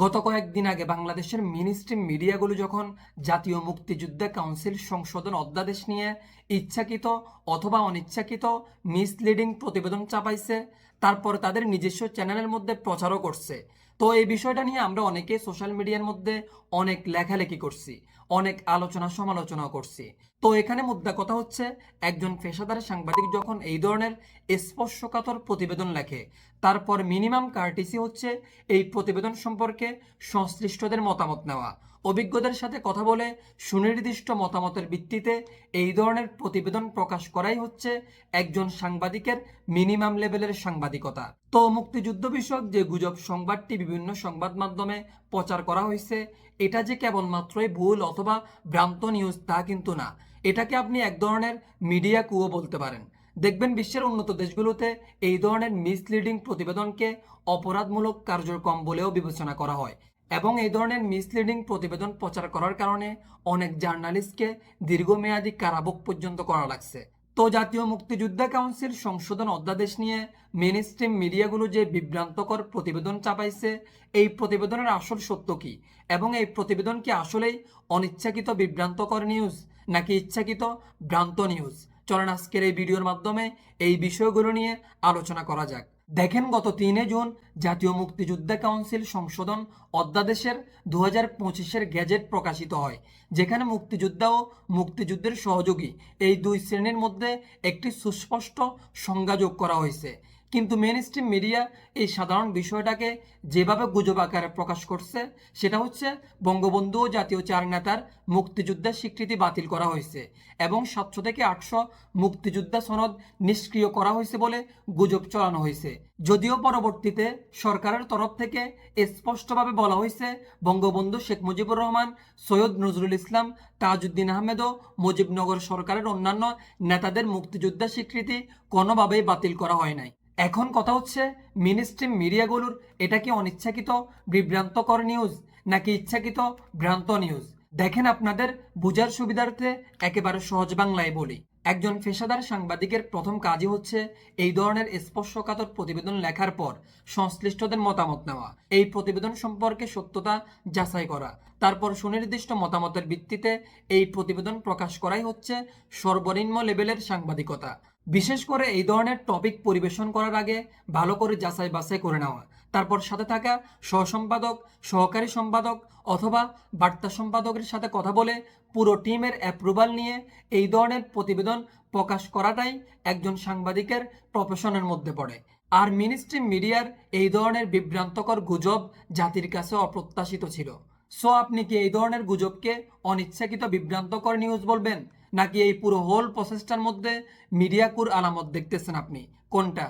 গত কয়েকদিন আগে বাংলাদেশের মিনিস্ট্রিম মিডিয়াগুলো যখন জাতীয় মুক্তিযুদ্ধ কাউন্সিল সংশোধন, অধ্যাদেশ নিয়ে ইচ্ছাকৃত অথবা অনিচ্ছাকৃত মিসলিডিং প্রতিবেদন চাপাইছে, তারপর তাদের নিজস্ব চ্যানেলের মধ্যে প্রচারও করছে। তো এই বিষয়টা নিয়ে আমরা অনেকে সোশ্যাল মিডিয়ার মধ্যে অনেক লেখালেখি করছি, অনেক আলোচনা সমালোচনা করছি। তো এখানে মুদ্রা কথা হচ্ছে, একজন পেশাদার সাংবাদিক যখন এই ধরনের স্পর্শকাতর প্রতিবেদন লেখে, তারপর মিনিমাম কার্টিসি হচ্ছে এই প্রতিবেদন সম্পর্কে সংশ্লিষ্টদের মতামত নেওয়া। অভিজ্ঞদের সাথে কথা বলে সুনির্দিষ্ট মতামতের ভিত্তিতে এই ধরনের প্রতিবেদন প্রকাশ করাই হচ্ছে একজন সাংবাদিকের মিনিমাম লেভেলের সাংবাদিকতা। তো মুক্তিযুদ্ধ বিষয়ক যে গুজব সংবাদটি বিভিন্ন সংবাদ মাধ্যমে প্রচার করা হয়েছে, এটা যে কেবলমাত্রই ভুল অথবা ভ্রান্ত নিউজ তা কিন্তু না। এটাকে আপনি এক ধরনের মিডিয়া কুয়ো বলতে পারেন। দেখবেন বিশ্বের উন্নত দেশগুলোতে এই ধরনের মিসলিডিং প্রতিবেদনকে অপরাধমূলক কার্যক্রম বলেও বিবেচনা করা হয়। এবং এই ধরনের মিসলিডিং প্রতিবেদন প্রচার করার কারণে অনেক জার্নালিস্টকে দীর্ঘমেয়াদী কারাভোগ পর্যন্ত করা লাগছে। তো জাতীয় মুক্তিযোদ্ধা কাউন্সিল সংশোধন অধ্যাদেশ নিয়ে মেনস্ট্রিম মিডিয়াগুলো যে বিভ্রান্তকর প্রতিবেদন চাপাইছে, এই প্রতিবেদনের আসল সত্য কি? এবং এই প্রতিবেদন কি আসলেই অনিচ্ছাকৃত বিভ্রান্তকর নিউজ নাকি ইচ্ছাকৃত ভ্রান্ত নিউজ চলেন আজকের এই ভিডিওর মাধ্যমে এই বিষয়গুলো নিয়ে আলোচনা করা যাক। দেখেন গত তিনে জুন জাতীয় মুক্তিযোদ্ধা কাউন্সিল সংশোধন অধ্যাদেশের দু হাজার পঁচিশের গ্যাজেট প্রকাশিত হয়, যেখানে মুক্তিযোদ্ধা ও মুক্তিযুদ্ধের সহযোগী এই দুই শ্রেণির মধ্যে একটি সুস্পষ্ট সংজ্ঞা যোগ করা হয়েছে। কিন্তু মেন স্ট্রিম মিডিয়া এই সাধারণ বিষয়টাকে যেভাবে গুজব আকারে প্রকাশ করছে, সেটা হচ্ছে বঙ্গবন্ধু ও জাতীয় চার নেতার মুক্তিযুদ্ধের স্বীকৃতি বাতিল করা হয়েছে এবং সাতশো থেকে আটশো মুক্তিযোদ্ধা সনদ নিষ্ক্রিয় করা হয়েছে বলে গুজব চলানো হয়েছে। যদিও পরবর্তীতে সরকারের তরফ থেকে স্পষ্টভাবে বলা হয়েছে, বঙ্গবন্ধু শেখ মুজিবুর রহমান, সৈয়দ নজরুল ইসলাম, তাজউদ্দিন আহমেদ ও মুজিবনগর সরকারের অন্যান্য নেতাদের মুক্তিযোদ্ধা স্বীকৃতি কোনোভাবেই বাতিল করা হয় নাই। এখন কথা হচ্ছে মিনিস্ট্রিম মিডিয়াগুলোর এটা কি অনিচ্ছাকৃত বিভ্রান্তকর নিউজ নাকি ইচ্ছাকৃত ভ্রান্ত নিউজ দেখেন আপনাদের বোঝার সুবিধার্থে একেবারে সহজ বাংলায় বলি। একজন পেশাদার সাংবাদিকের প্রথম কাজই হচ্ছে এই ধরনের স্পর্শকাতর প্রতিবেদন লেখার পর সংশ্লিষ্টদের মতামত নেওয়া। এই প্রতিবেদন সম্পর্কে সত্যতা যাচাই করা। তারপর সুনির্দিষ্ট মতামতের ভিত্তিতে এই প্রতিবেদন প্রকাশ করাই হচ্ছে সর্বনিম্ন লেভেলের সাংবাদিকতা। বিশেষ করে এই ধরনের টপিক পরিবেশন করার আগে ভালো করে যাচাই বাছাই করে নেওয়া। তারপর সাথে থাকা সহসম্পাদক, সহকারী সম্পাদক অথবা বার্তা সম্পাদকের সাথে কথা বলে পুরো টিমের অ্যাপ্রুভাল নিয়ে এই ধরনের প্রতিবেদন প্রকাশ করাটাই একজন সাংবাদিকের প্রফেশনের মধ্যে পড়ে। আর মিনিস্ট্রি মিডিয়ার এই ধরনের বিভ্রান্তকর গুজব জাতির কাছে অপ্রত্যাশিত ছিল। সো আপনি কি এই ধরনের গুজবকে অনিচ্ছাকৃত বিভ্রান্তকর নিউজ বলবেন? নাকি এই পুরো হোল প্রসেসটার মধ্যে মিডিয়াকুর আলামত দেখতেছেন আপনি? কোনটা?